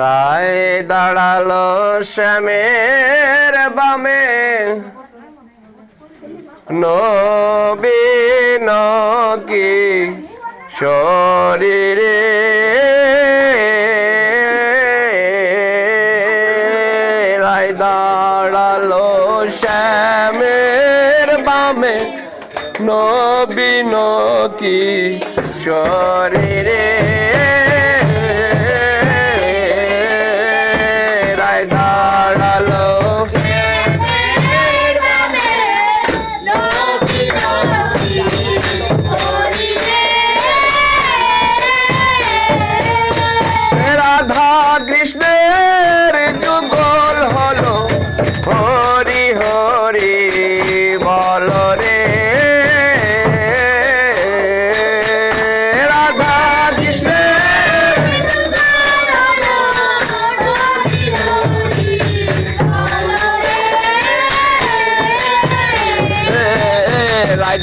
প্রায় দাঁড়াল শ্যামের বামে। নবীন কি শরীরে? রায় দাঁড়াল শ্যামের বামে। নবীন কি শরীরে?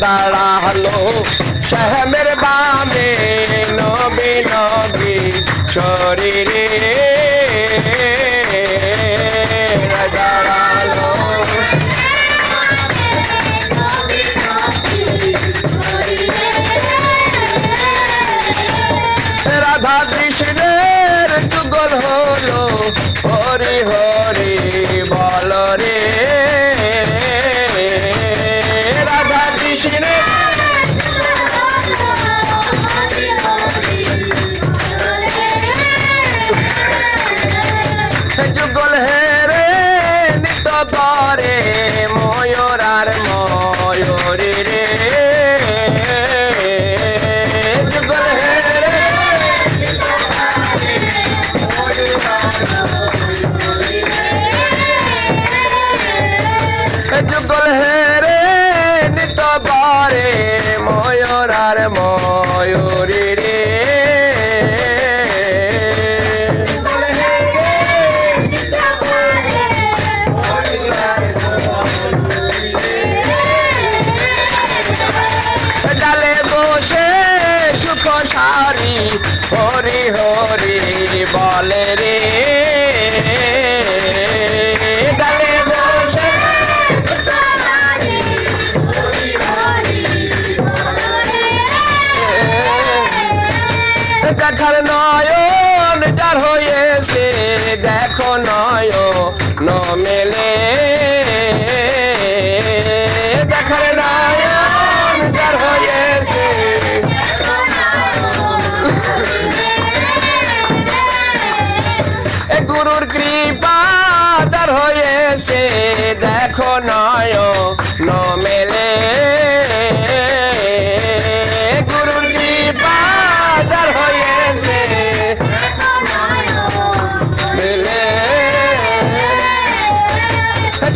दाड़ा हलो शह मेरे बा যুগল হে রে নিত করে ময়ূর আর ময়ূরী রে। যুগল হে রে যুগল হে নিত করে ময়ূর আর ময়ূরী রে। নয়ন যার হয়েছে দেখো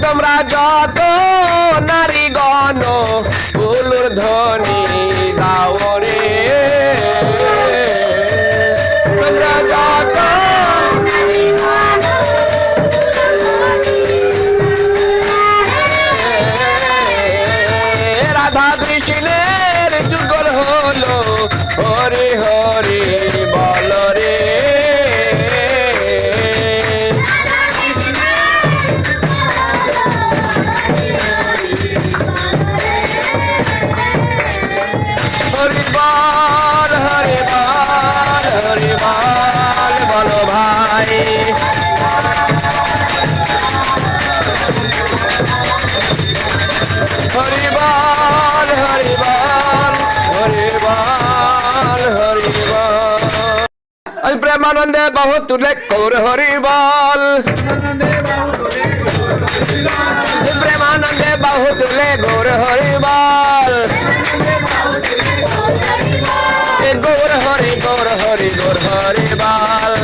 তোমরা যত নারী বল হরি বল হরি বল বলো ভাই হরি বল হরি বল হরি বল হরি বল আজ প্রেমানন্দে বহু তুলে কৌর হরি বল প্রেমানন্দে বহু তুলে গৌর হরি বল গৌর হরি গৌর হরি বল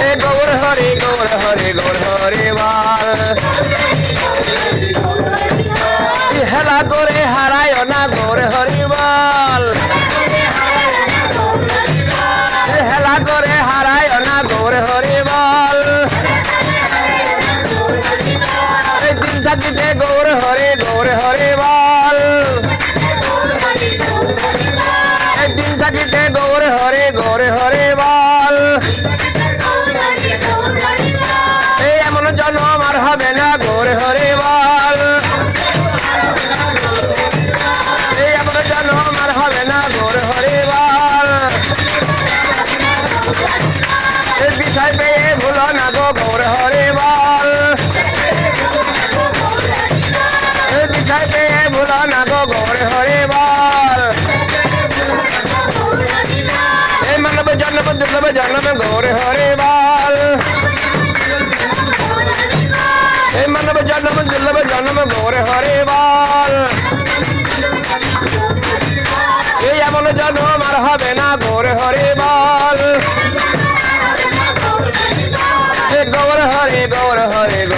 এ গৌর হরি গৌর হরি গৌর হরি বল হেলা করে হারায় না গৌর হরি বল হেলা করে হারায় না গৌর হরি বল এই দিন থাকিতে গৌর হরে গৌর হরে হরে বল এই এমন জন্ম আর হবে না গোর হরে বল গৌর হরে গৌর হরে, গৌর